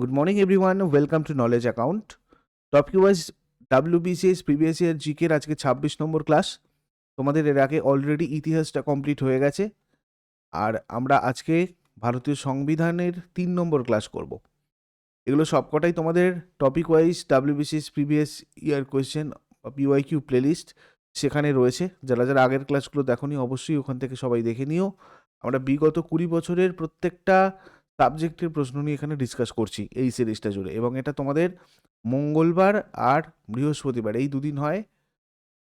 Good morning, everyone. Welcome to Knowledge Account. Topic wise WBCS previous year জিকের আজকে ছাব্বিশ নম্বর class তোমাদের এর আগে অলরেডি ইতিহাসটা কমপ্লিট হয়ে গেছে। আর আমরা আজকে ভারতীয় সংবিধানের তিন নম্বর ক্লাস করব। এগুলো সবকটাই তোমাদের topic wise WBCS previous year question P Y Q playlist সেখানে রয়েছে। যারা যারা আগের ক্লাসগুলো দেখোনি অবশ্যই ওখান থেকে সবাই দেখে নিও। আমরা বিগত কুড়ি বছরের প্রত্যেকটা সাবজেক্টের প্রশ্ন নিয়ে এখানে ডিসকাস করছি এই সিরিজটা জুড়ে। এবং এটা তোমাদের মঙ্গলবার আর বৃহস্পতিবার, এই দুদিন হয়।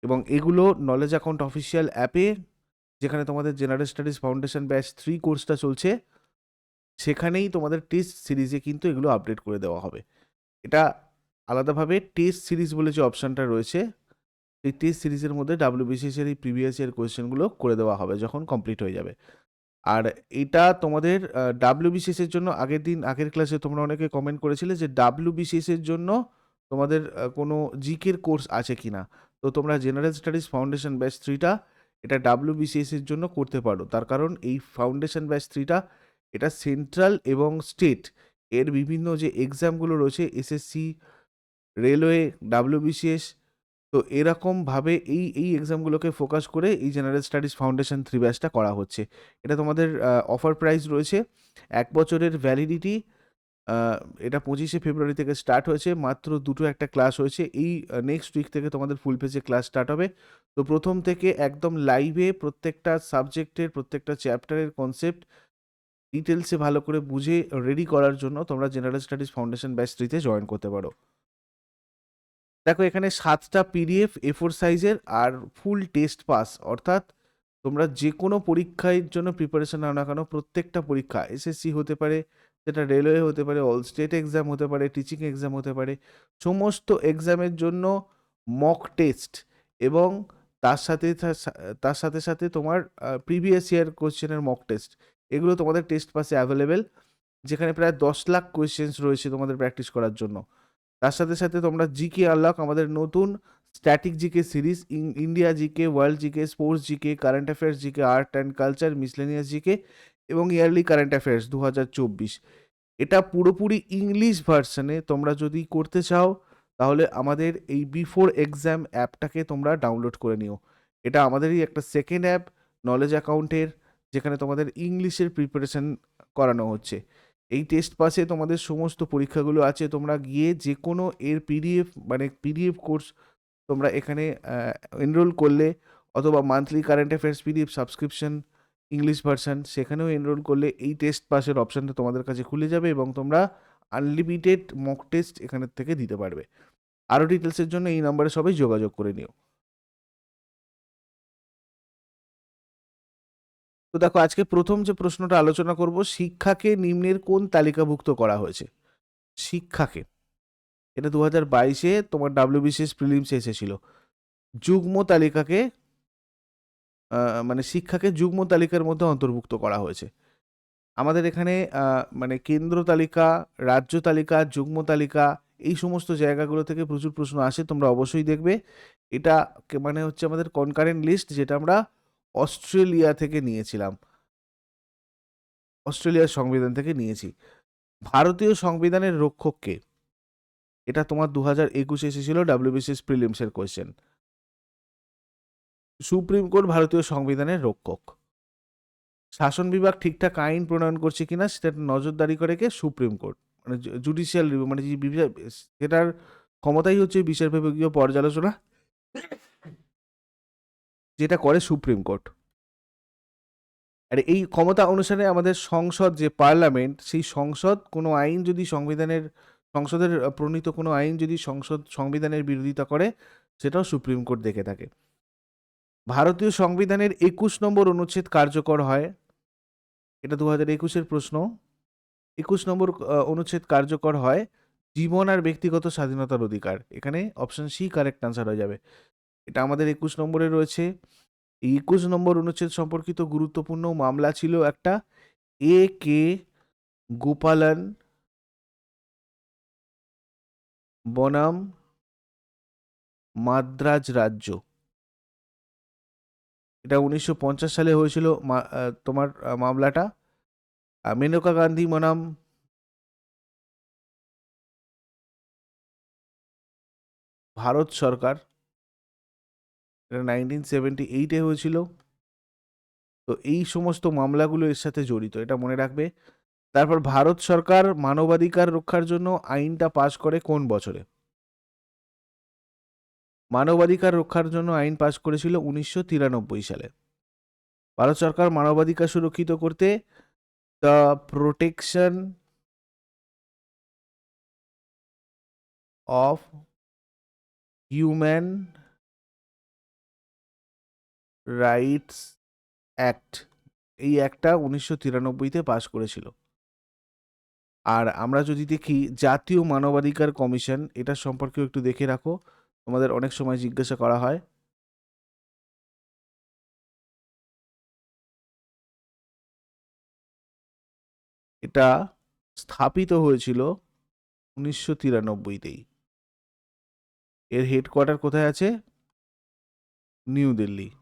এবং এগুলো নলেজ অ্যাকাউন্ট অফিসিয়াল অ্যাপে যেখানে তোমাদের general studies foundation batch three কোর্সটা চলছে, সেখানেই তোমাদের টেস্ট সিরিজে কিন্তু এগুলো আপডেট করে দেওয়া হবে। এটা আলাদাভাবে টেস্ট সিরিজ বলে যে অপশানটা রয়েছে সেই টেস্ট সিরিজের মধ্যে ডাব্লিউবিসিএস এর এই প্রিভিয়াস ইয়ার কোয়েশ্চেনগুলো করে দেওয়া হবে, যখন কমপ্লিট হয়ে যাবে। আর এটা তোমাদের ডাব্লিউবিসিএস এর জন্য আগের দিন, আগের ক্লাসে তোমরা অনেকে কমেন্ট করেছিলে যে ডাব্লিউবিসিএস এর জন্য তোমাদের কোনো জিকের কোর্স আছে কি না তো তোমরা জেনারেল স্টাডিজ ফাউন্ডেশন ব্যাচ থ্রিটা এটা ডাব্লিউবিসিএস এর জন্য করতে পারো। তার কারণ এই ফাউন্ডেশন ব্যাচ থ্রিটা এটা সেন্ট্রাল এবং স্টেট এর বিভিন্ন যে এক্সামগুলো রয়েছে এসএসসি রেলওয়ে ডাব্লিউবিসিএস তো এরকমভাবে এই এই এক্সামগুলোকে ফোকাস করে এই জেনারেল স্টাডিজ ফাউন্ডেশন থ্রি ব্যাচটা করা হচ্ছে। এটা তোমাদের অফার প্রাইস রয়েছে। এক বছরের ভ্যালিডিটি এটা পঁচিশে ফেব্রুয়ারি থেকে স্টার্ট হয়েছে। মাত্র দুটো একটা ক্লাস হয়েছে। এই নেক্সট উইক থেকে তোমাদের ফুল পেজে ক্লাস স্টার্ট হবে। তো প্রথম থেকে একদম লাইভে প্রত্যেকটা সাবজেক্টের প্রত্যেকটা চ্যাপ্টারের কনসেপ্ট ডিটেলসে ভালো করে বুঝে রেডি করার জন্য তোমরা জেনারেল স্টাডিজ ফাউন্ডেশন ব্যাচ থ্রিতে জয়েন করতে পারো। দেখো, এখানে সাতটা পিডিএফ এ ফোর সাইজের আর ফুল টেস্ট পাস অর্থাৎ তোমরা যে কোনো পরীক্ষার জন্য প্রিপারেশন নাও না কেন, প্রত্যেকটা পরীক্ষা এসএসসি হতে পারে, সেটা রেলওয়ে হতে পারে অল স্টেট এক্সাম হতে পারে টিচিং এক্সাম হতে পারে, সমস্ত এক্সামের জন্য মক টেস্ট এবং তার সাথে তার সাথে সাথে তোমার প্রিভিয়াস ইয়ার কোশ্চেনের মক টেস্ট এগুলো তোমাদের টেস্ট পাসে অ্যাভেলেবেল যেখানে প্রায় দশ লাখ কোয়েশ্চেন্স রয়েছে তোমাদের প্র্যাকটিস করার জন্য। তার সাথে সাথে তোমরা জিকে আনলক আমাদের নতুন static GK series India GK world GK sports GK current affairs GK art and culture miscellaneous GK এবং ইয়ারলি কারেন্ট অ্যাফেয়ার্স দু হাজার চব্বিশ। এটা পুরোপুরি ইংলিশ ভার্সনে তোমরা যদি করতে চাও, তাহলে আমাদের এই বিফোর এক্সাম অ্যাপটাকে তোমরা ডাউনলোড করে নিও। এটা আমাদেরই একটা সেকেন্ড অ্যাপ নলেজ অ্যাকাউন্টের যেখানে তোমাদের ইংলিশের প্রিপারেশন করানো হচ্ছে। এই টেস্ট পাসে তোমাদের সমস্ত পরীক্ষাগুলো আছে, তোমরা গিয়ে যে কোনো এর পিডিএফ মানে পিডিএফ কোর্স তোমরা এখানে এনরোল করলে অথবা monthly current affairs PDF subscription English version সেখানেও এনরোল করলে এই টেস্ট পাসের অপশানটা তোমাদের কাছে খুলে যাবে এবং তোমরা আনলিমিটেড মক টেস্ট এখানের থেকে দিতে পারবে। আরও ডিটেলসের জন্য এই নাম্বারে সবাই যোগাযোগ করে নিও। দেখো, আজকে প্রথম যে প্রশ্নটা আলোচনা করব, শিক্ষাকে নিম্নের কোন তালিকাভুক্ত করা হয়েছে? শিক্ষাকে। এটা দু হাজার বাইশে তোমার ডাব্লিউবিসিএস প্রিলিমসে এসেছিল। যুগ্ম তালিকাকে মানে শিক্ষাকে যুগ্ম তালিকার মধ্যে অন্তর্ভুক্ত করা হয়েছে। আমাদের এখানে মানে কেন্দ্র তালিকা, রাজ্য তালিকা, যুগ্ম তালিকা, এই সমস্ত জায়গাগুলো থেকে প্রচুর প্রশ্ন আসে, তোমরা অবশ্যই দেখবে। এটা মানে হচ্ছে আমাদের কনকারেন্ট লিস্ট যেটা আমরা অস্ট্রেলিয়া থেকে নিয়েছিলাম। অস্ট্রেলিয়ার সংবিধান থেকে নিয়েছি। ভারতীয় সংবিধানের রক্ষককে এটা তোমার দু হাজার একুশে এসেছিল ডাব্লিউবিসিএস প্রিলিমসের কোয়েশ্চেন সুপ্রিম কোর্ট ভারতীয় সংবিধানের রক্ষক। শাসন বিভাগ ঠিকঠাক আইন প্রণয়ন করছে কিনা সেটা নজরদারি করে কে? Supreme Court. মানে জুডিশিয়াল রিভিউ মানে সেটার ক্ষমতাই হচ্ছে বিচার বিভাগীয় পর্যালোচনা। যেটা করে সুপ্রিম কোর্ট। আর এই ক্ষমতা অনুসারে আমাদের সংসদ যে পার্লামেন্ট, সেই সংসদ কোনো আইন যদি সংবিধানের, সংসদের প্রণীত কোনো আইন যদি সংসদ, সংবিধানের বিরোধিতা করে, সেটাও সুপ্রিম কোর্ট দেখে থাকে। ভারতীয় সংবিধানের একুশ নম্বর অনুচ্ছেদ কার্যকর হয়। এটা দু হাজার একুশের প্রশ্ন। একুশ নম্বর অনুচ্ছেদ কার্যকর হয় জীবন আর ব্যক্তিগত স্বাধীনতার অধিকার। এখানে অপশন সি কারেক্ট আনসার হয়ে যাবে। এটা আমাদের একুশ নম্বরে রয়েছে। একুশ নম্বর অনুচ্ছেদ সম্পর্কিত গুরুত্বপূর্ণ মামলা ছিল একটা এ কে গোপালন বনাম মাদ্রাজ রাজ্য। এটা উনিশশো পঞ্চাশ সালে হয়েছিল তোমার মামলাটা। মেনকা গান্ধী বনাম ভারত সরকার। এটা নাইনটিন সেভেন্টি এইটে হয়েছিল। তো এই সমস্ত মামলাগুলো এর সাথে জড়িত, এটা মনে রাখবে। তারপর ভারত সরকার মানবাধিকার রক্ষার জন্য আইনটা পাশ করে কোন বছরে? মানবাধিকার রক্ষার জন্য আইন পাশ করেছিল উনিশশো তিরানব্বই সালে। ভারত সরকার মানবাধিকার সুরক্ষিত করতে the protection of human rights act, এই অ্যাক্টটা উনিশশো তিরানব্বইতে পাশ করেছিল। আর আমরা যদি দেখি জাতীয় মানবাধিকার কমিশন, এটা সম্পর্কেও একটু দেখে রাখো, তোমাদের অনেক সময় জিজ্ঞাসা করা হয়। এটা স্থাপিত হয়েছিল উনিশশো তিরানব্বইতেই। এর হেডকোয়ার্টার কোথায় আছে? নিউ দিল্লি।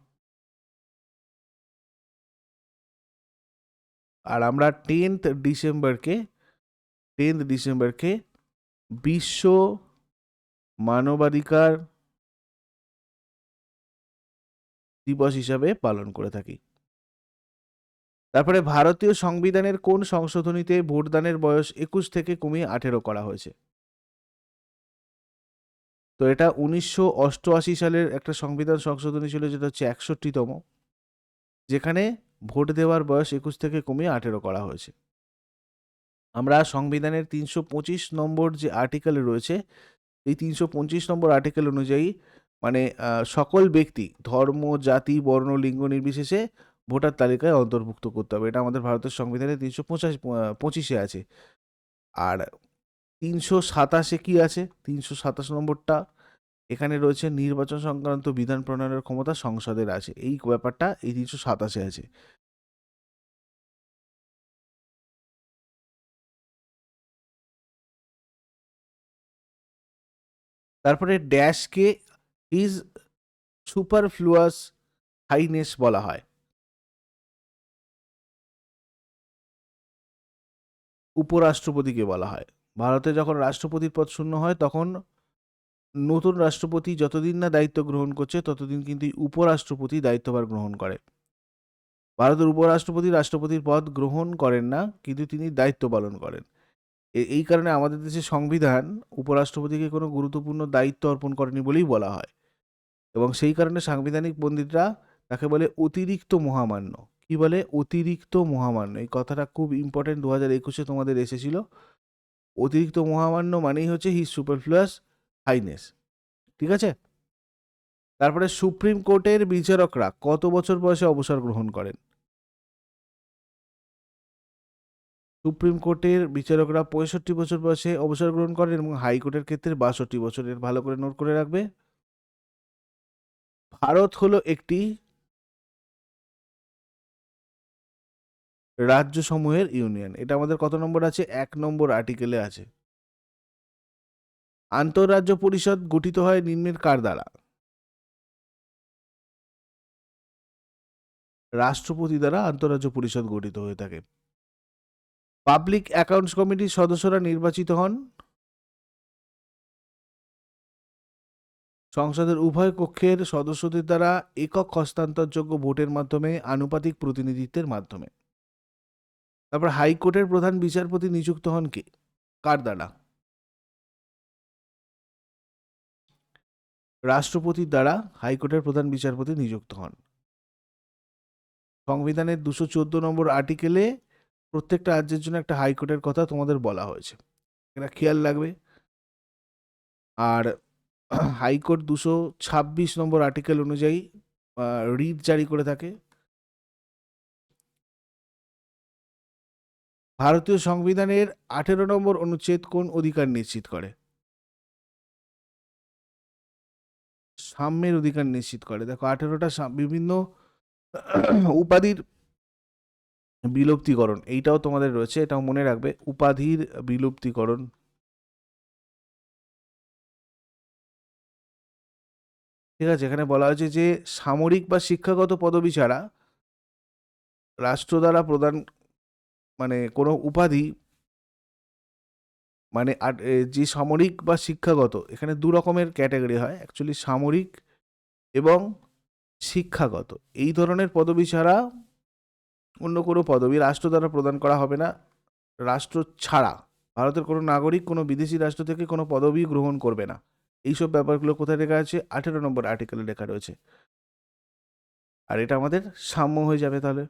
আর আমরা টেন্থ ডিসেম্বরকে টেন্থ ডিসেম্বরকে বিশ্ব মানবাধিকার দিবস হিসাবে পালন করে থাকি। তারপরে ভারতীয় সংবিধানের কোন সংশোধনীতে ভোটদানের বয়স একুশ থেকে কমিয়ে আঠেরো করা হয়েছে? তো এটা উনিশশো অষ্টআশি সালের একটা সংবিধান সংশোধনী ছিল, যেটা হচ্ছে একষট্টিতম, যেখানে ভোট দেওয়ার বয়স একুশ থেকে কমিয়ে আঠেরো করা হয়েছে। আমরা সংবিধানের তিনশো পঁচিশ নম্বর যে আর্টিকেল রয়েছে, এই তিনশো পঁচিশ নম্বর আর্টিকেল অনুযায়ী মানে সকল ব্যক্তি, ধর্ম, জাতি, বর্ণ, লিঙ্গ নির্বিশেষে ভোটার তালিকায় অন্তর্ভুক্ত করতে হবে। এটা আমাদের ভারতের সংবিধানে তিনশো পঁচাশি পঁচিশে আছে। আর তিনশো সাতাশে কি আছে? তিনশো সাতাশ নম্বরটা এখানে রয়েছে নির্বাচন সংক্রান্ত বিধান প্রণয়নের ক্ষমতা সংসদের আছে। এই ব্যাপারটা এই তিনশো সাতাশে আছে। তারপরে ড্যাশকে ইজ সুপারফ্লুয়াস হাইনেস বলা হয়। উপরাষ্ট্রপতিকে বলা হয়। ভারতে যখন রাষ্ট্রপতির পদ শূন্য হয়, তখন নতুন রাষ্ট্রপতি যতদিন না দায়িত্ব গ্রহণ করছে, ততদিন কিন্তু উপরাষ্ট্রপতি দায়িত্বভার গ্রহণ করে। ভারতের উপরাষ্ট্রপতি রাষ্ট্রপতির পদ গ্রহণ করেন না, কিন্তু তিনি দায়িত্ব পালন করেন। এই কারণে আমাদের দেশের সংবিধান উপরাষ্ট্রপতিকে কোনো গুরুত্বপূর্ণ দায়িত্ব অর্পণ করেনি বলেই বলা হয়। এবং সেই কারণে সাংবিধানিক পণ্ডিতরা তাকে বলে অতিরিক্ত মহামান্য। কি বলে? অতিরিক্ত মহামান্য। এই কথাটা খুব ইম্পর্টেন্ট দু হাজার একুশে তোমাদের এসেছিল। অতিরিক্ত মহামান্য মানেই হচ্ছে হি সুপারফ্লুয়াস হাইনেস ঠিক আছে? তারপরে সুপ্রিম কোর্টের বিচারকরা কত বছর বয়সে অবসর গ্রহণ করেন? সুপ্রিম কোর্টের বিচারকরা পঁয়ষট্টি বছর বয়সে অবসর গ্রহণ করেন এবং হাইকোর্টের ক্ষেত্রে বাষট্টি বছরের ভালো করে নোট করে রাখবে। ভারত হলো একটি রাজ্য সমূহের ইউনিয়ন। এটা আমাদের কত নম্বর আছে? এক নম্বর আর্টিকেলে আছে। আন্তঃরাজ্য পরিষদ গঠিত হয় নিম্নের কার দ্বারা? রাষ্ট্রপতি দ্বারা আন্তঃরাজ্য পরিষদ গঠিত হয়ে থাকে। পাবলিক অ্যাকাউন্টস কমিটির সদস্যরা নির্বাচিত হন। সংসদের উভয় কক্ষের সদস্যদের দ্বারা একক হস্তান্তরযোগ্য ভোটের মাধ্যমে আনুপাতিক প্রতিনিধিত্বের মাধ্যমে। তারপর হাইকোর্টের প্রধান বিচারপতি নিযুক্ত হন কে? কার দ্বারা? রাষ্ট্রপতির দ্বারা হাইকোর্টের প্রধান বিচারপতি নিযুক্ত হন। সংবিধানের দুশো চোদ্দ নম্বর আর্টিকেলে প্রত্যেকটা রাজ্যের জন্য একটা হাইকোর্টের কথা তোমাদের বলা হয়েছে। এটা খেয়াল রাখবে। আর হাইকোর্ট দুশো ছাব্বিশ নম্বর আর্টিকেল অনুযায়ী রিট জারি করে থাকে। ভারতীয় সংবিধানের আঠেরো নম্বর অনুচ্ছেদ কোন অধিকার নিশ্চিত করে? সাম্যের অধিকার নিশ্চিত করে। দেখো, আঠেরোটা বিভিন্ন উপাধির বিলুপ্তিকরণ, এইটাও তোমাদের রয়েছে, এটাও মনে রাখবে, উপাধির বিলুপ্তিকরণ। ঠিক আছে, এখানে বলা হয়েছে যে, সামরিক বা শিক্ষাগত পদবি ছাড়া রাষ্ট্র দ্বারা প্রদান মানে কোনো উপাধি মানে আর যে সামরিক বা শিক্ষাগত, এখানে দু রকমের ক্যাটাগরি হয়। অ্যাকচুয়ালি সামরিক এবং শিক্ষাগত। এই ধরনের পদবি ছাড়া অন্য কোনো পদবি রাষ্ট্র দ্বারা প্রদান করা হবে না। রাষ্ট্র ছাড়া। ভারতের কোনো নাগরিক, কোনো বিদেশি রাষ্ট্র থেকে কোনো পদবি গ্রহণ করবে না। এইসব ব্যাপারগুলো কোথায় লেখা আছে? আঠেরো নম্বর আর্টিকেলে লেখা রয়েছে। আর এটা আমাদের সাম্য হয়ে যাবে তাহলে।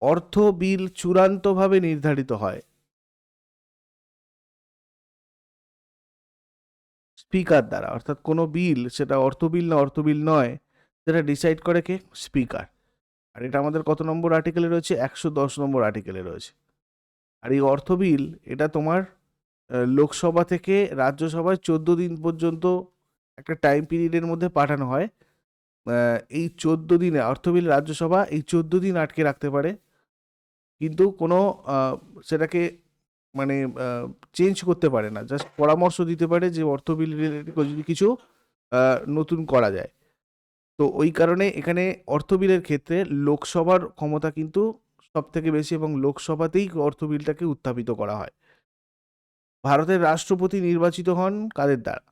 অর্থ বিল চূড়ান্তভাবে নির্ধারিত হয়। স্পিকার দ্বারা, অর্থাৎ কোনো বিল, সেটা অর্থ বিল না অর্থ বিল নয়, সেটা ডিসাইড করে কে? স্পিকার। আর এটা আমাদের কত নম্বর আর্টিকেলে রয়েছে? একশো দশ নম্বর আর্টিকেলে রয়েছে। আর এই অর্থ বিল, এটা তোমার লোকসভা থেকে রাজ্যসভায় চোদ্দ দিন পর্যন্ত একটা টাইম পিরিয়ডের মধ্যে পাঠানো হয়। এই চোদ্দ দিনে, অর্থ বিল রাজ্যসভা এই চোদ্দ দিন আটকে রাখতে পারে। কিন্তু কোনো সেটাকে মানে চেঞ্জ করতে পারে না। জাস্ট পরামর্শ দিতে পারে যে, অর্থ বিল রিলেটেড যদি কিছু নতুন করা যায়। তো ওই কারণে এখানে অর্থ বিলের ক্ষেত্রে লোকসভার ক্ষমতা কিন্তু সব থেকে বেশি এবং লোকসভাতেই অর্থ বিলটাকে উত্থাপিত করা হয়। ভারতের রাষ্ট্রপতি নির্বাচিত হন কাদের দ্বারা?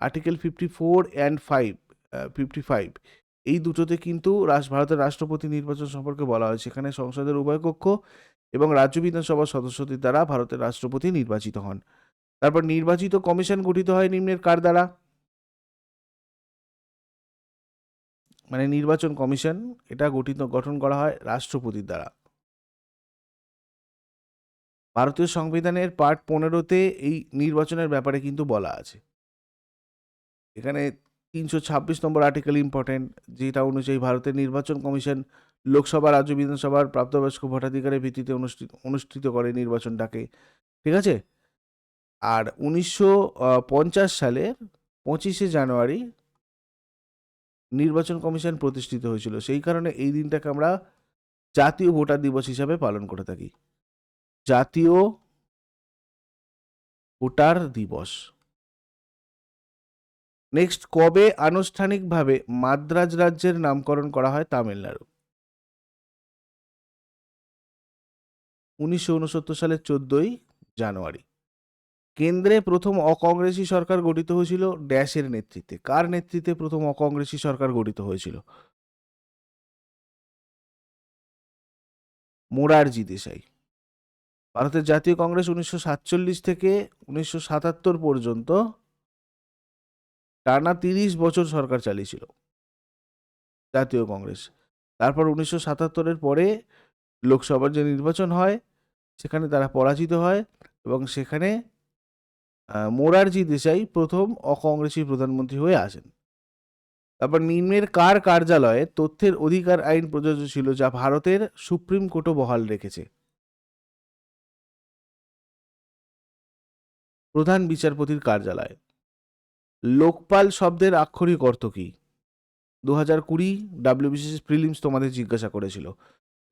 Article fifty four and five fifty five এই দুটোতে কিন্তু ভারতের রাষ্ট্রপতি নির্বাচন সম্পর্কে বলা হয়েছে এখানে সংসদের উভয় কক্ষ এবং রাজ্য বিধানসভার সদস্যদের দ্বারা ভারতের রাষ্ট্রপতি নির্বাচিত হন। তারপর নির্বাচিত কমিশন গঠিত হয় নিম্নের কার দ্বারা? মানে নির্বাচন কমিশন এটা গঠিত, গঠন করা হয় রাষ্ট্রপতির দ্বারা। ভারতীয় সংবিধানের পার্ট পনেরোতে এই নির্বাচনের ব্যাপারে কিন্তু বলা আছে। এখানে তিনশো ছাব্বিশ নম্বর আর্টিকেল ইম্পর্টেন্ট যেটা অনুযায়ী ভারতের নির্বাচন কমিশন লোকসভা, রাজ্য বিধানসভার প্রাপ্তবয়স্ক ভোটাধিকারের ভিত্তিতে অনুষ্ঠিত অনুষ্ঠিত করে নির্বাচনটাকে। ঠিক আছে? আর উনিশশো পঞ্চাশ সালের পঁচিশে জানুয়ারি নির্বাচন কমিশন প্রতিষ্ঠিত হয়েছিল। সেই কারণে এই দিনটাকে আমরা জাতীয় ভোটার দিবস হিসাবে পালন করে থাকি। জাতীয় ভোটার দিবস। নেক্সট, কবে আনুষ্ঠানিকভাবে মাদ্রাজ রাজ্যের নামকরণ করা হয় তামিলনাড়ু? উনিশশো উনসত্তর সালের চোদ্দই জানুয়ারি। কেন্দ্রে প্রথম অকংগ্রেসি সরকার গঠিত হয়েছিল ড্যাশের নেতৃত্বে। কার নেতৃত্বে প্রথম অকংগ্রেসি সরকার গঠিত হয়েছিল? মোরারজি দেশাই। ভারতের জাতীয় কংগ্রেস উনিশশো সাতচল্লিশ থেকে উনিশশো সাতাত্তর পর্যন্ত টানা তিরিশ বছর সরকার চালিয়েছিল জাতীয় কংগ্রেস। তারপর উনিশশো সাতাত্তরের পরে লোকসভার যে নির্বাচন হয়, সেখানে তারা পরাজিত হয় এবং সেখানে মোরারজি দেশাই প্রথম অকংগ্রেসি প্রধানমন্ত্রী হয়ে আসেন। তারপর নিম্নের কার কার্যালয়ে তথ্যের অধিকার আইন প্রযোজ্য ছিল যা ভারতের সুপ্রিম কোর্টও বহাল রেখেছে। প্রধান বিচারপতির কার্যালয়। লোকপাল শব্দের আক্ষরিক অর্থ কি? দু হাজার কুড়ি ডাব্লিউবিসিএস প্রিলিমস তোমাদের জিজ্ঞাসা করেছিল।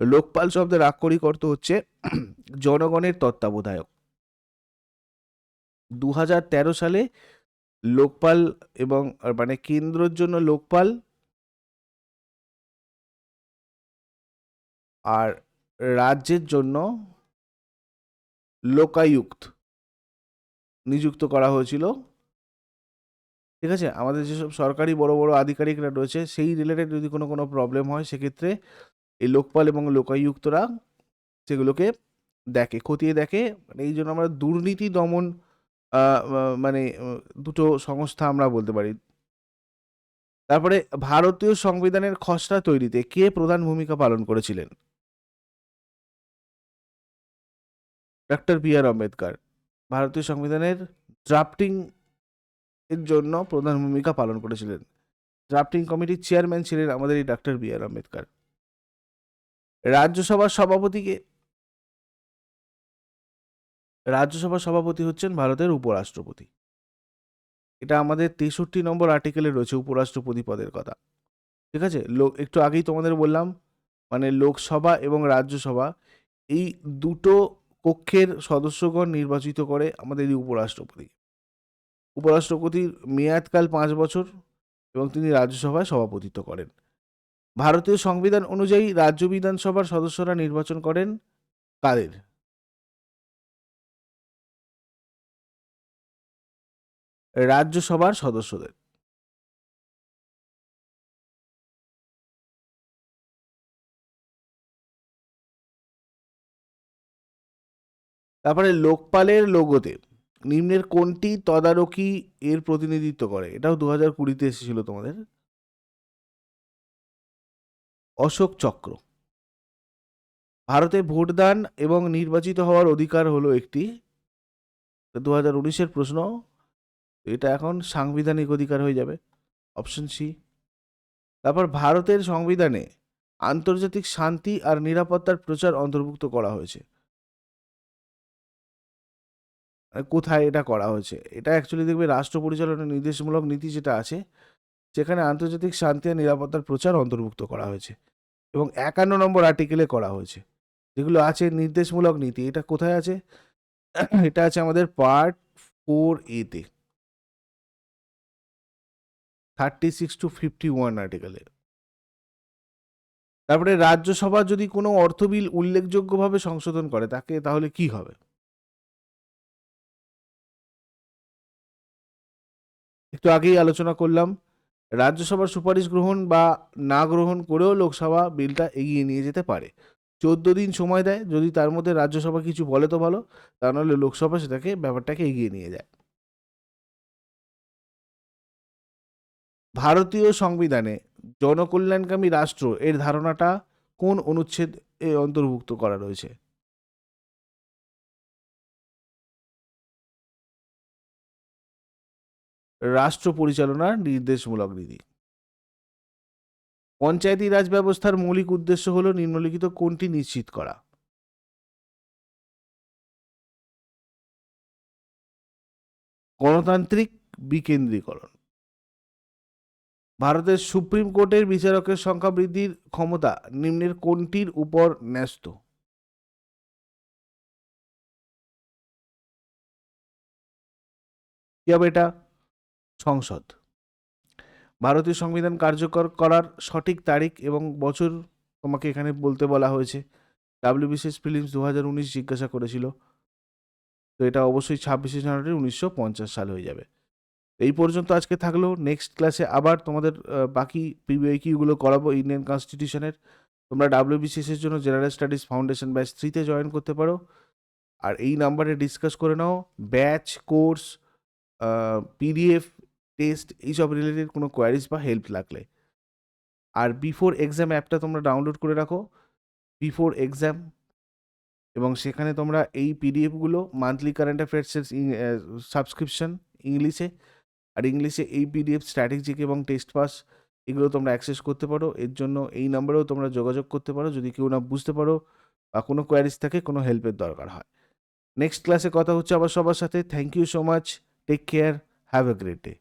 লোকপাল শব্দের আক্ষরিক অর্থ হচ্ছে জনগণের তত্ত্বাবধায়ক। দু হাজার তেরো সালে লোকপাল এবং মানে কেন্দ্রের জন্য লোকপাল আর রাজ্যের জন্য লোকায়ুক্ত নিযুক্ত করা হয়েছিল। ঠিক আছে? আমাদের যেসব সরকারি বড় বড় আধিকারিকরা রয়েছে, সেই রিলেটেড যদি কোনো কোনো প্রবলেম হয়, সেক্ষেত্রে এই লোকপাল এবং লোকায়ুক্তরা সেগুলোকে দেখে, খতিয়ে দেখে। মানে এই জন্য আমরা দুর্নীতি দমন মানে দুটো সংস্থা আমরা বলতে পারি। তারপরে ভারতীয় সংবিধানের খসড়া তৈরিতে কে প্রধান ভূমিকা পালন করেছিলেন? Doctor B R Ambedkar. ভারতীয় সংবিধানের ড্রাফটিং এর জন্য প্রধান ভূমিকা পালন করেছিলেন। ড্রাফটিং কমিটির চেয়ারম্যান ছিলেন আমাদের এই ডক্টর বি আর আম্বেদকর। রাজ্যসভার সভাপতিকে রাজ্যসভার সভাপতি হচ্ছেন ভারতের উপরাষ্ট্রপতি। এটা আমাদের তেষট্টি নম্বর আর্টিকেলে রয়েছে উপরাষ্ট্রপতি পদের কথা। ঠিক আছে? লোক একটু আগেই তোমাদের বললাম মানে লোকসভা এবং রাজ্যসভা, এই দুটো কক্ষের সদস্যগণ নির্বাচিত করে আমাদের এই উপরাষ্ট্রপতি। উপরাষ্ট্রপতির মেয়াদকাল পাঁচ বছর এবং তিনি রাজ্যসভায় সভাপতিত্ব করেন। ভারতীয় সংবিধান অনুযায়ী রাজ্য বিধানসভার সদস্যরা নির্বাচন করেন কাদের? রাজ্যসভার সদস্যদের। তারপরে লোকপালের লোগোতে, নিম্নের কোনটি তদারকি এর প্রতিনিধিত্ব করে? এটাও দু হাজার কুড়িতে এসেছিল তোমাদের। অশোক চক্র। ভারতে ভোটদান এবং নির্বাচিত হওয়ার অধিকার হলো একটি। দু হাজার উনিশের প্রশ্ন, এটা এখন সাংবিধানিক অধিকার হয়ে যাবে অপশন সি তারপর ভারতের সংবিধানে আন্তর্জাতিক শান্তি আর নিরাপত্তার প্রচার অন্তর্ভুক্ত করা হয়েছে। মানে কোথায় এটা করা হয়েছে? এটা অ্যাকচুয়ালি দেখবে রাষ্ট্র পরিচালনার নির্দেশমূলক নীতি যেটা আছে, সেখানে আন্তর্জাতিক শান্তি আর নিরাপত্তার প্রচার অন্তর্ভুক্ত করা হয়েছে। এবং একান্ন নম্বর আর্টিকেলে করা হয়েছে। যেগুলো আছে নির্দেশমূলক নীতি। এটা কোথায় আছে? এটা আছে আমাদের পার্ট ফোর এতে thirty six two fifty one আর্টিকেলে তারপরে রাজ্যসভা যদি কোনো অর্থ বিল উল্লেখযোগ্যভাবে সংশোধন করে, তাকে তাহলে কি হবে? একটু আগেই আলোচনা করলাম। রাজ্যসভার সুপারিশ গ্রহণ বা না গ্রহণ করেও লোকসভা বিলটা এগিয়ে নিয়ে যেতে পারে। চোদ্দ দিন সময় দেয়, যদি তার মধ্যে রাজ্যসভা কিছু বলে তো ভালো, তা নাহলে লোকসভা সেটাকে, ব্যাপারটাকে এগিয়ে নিয়ে যায়। ভারতীয় সংবিধানে জনকল্যাণকামী রাষ্ট্র এর ধারণাটা কোন অনুচ্ছেদ এ অন্তর্ভুক্ত করা রয়েছে? রাষ্ট্র পরিচালনার নির্দেশমূলক নীতি। পঞ্চায়েতি রাজ ব্যবস্থার মৌলিক উদ্দেশ্য হল নিম্নলিখিত কোনটি নিশ্চিত করা। গণতান্ত্রিক বিকেন্দ্রীকরণ। ভারতের সুপ্রিম কোর্টের বিচারকের সংখ্যা বৃদ্ধির ক্ষমতা নিম্নের কোনটির উপর ন্যস্ত। কি হবে এটা? সংসদ। ভারতীয় সংবিধান কার্যকর করার সঠিক তারিখ এবং বছর তোমাকে এখানে বলতে বলা হয়েছে। ডাব্লিউবিসিএস প্রিলিমস দু হাজার উনিশ জিজ্ঞাসা করেছিল। তো এটা অবশ্যই ছাব্বিশে জানুয়ারি উনিশশো পঞ্চাশ সাল হয়ে যাবে। এই পর্যন্ত আজকে থাকল। নেক্সট ক্লাসে আবার তোমাদের বাকি পিবিআইকিউগুলো করাবো ইন্ডিয়ান কনস্টিটিউশনের। তোমরা ডাব্লিউবিসিএস এর জন্য জেনারেল স্টাডিজ ফাউন্ডেশন ব্যাচ থ্রিতে জয়েন করতে পারো। আর এই নাম্বারে ডিসকাস করে নাও। ব্যাচ, কোর্স পিডিএফ টেস্ট এইসব রিলেটেড কোনো কোয়ারিজ বা হেল্প লাগলে। আর বিফোর এক্সাম অ্যাপটা তোমরা ডাউনলোড করে রাখো। বিফোর এক্সাম এবং সেখানে তোমরা এই পিডিএফগুলো মান্থলি কারেন্ট অ্যাফেয়ার্সের সাবস্ক্রিপশন ইংলিশে। আর ইংলিশে এই পিডিএফ স্ট্র্যাটেজিক এবং টেস্ট পাস এগুলো তোমরা অ্যাক্সেস করতে পারো। এর জন্য এই নাম্বারেও তোমরা যোগাযোগ করতে পারো। যদি কেউ না বুঝতে পারো বা কোনো কোয়ারিজ থাকে, কোনো হেল্পের দরকার হয়। নেক্সট ক্লাসে কথা হচ্ছে আবার সবার সাথে। Thank you so much take care have a great day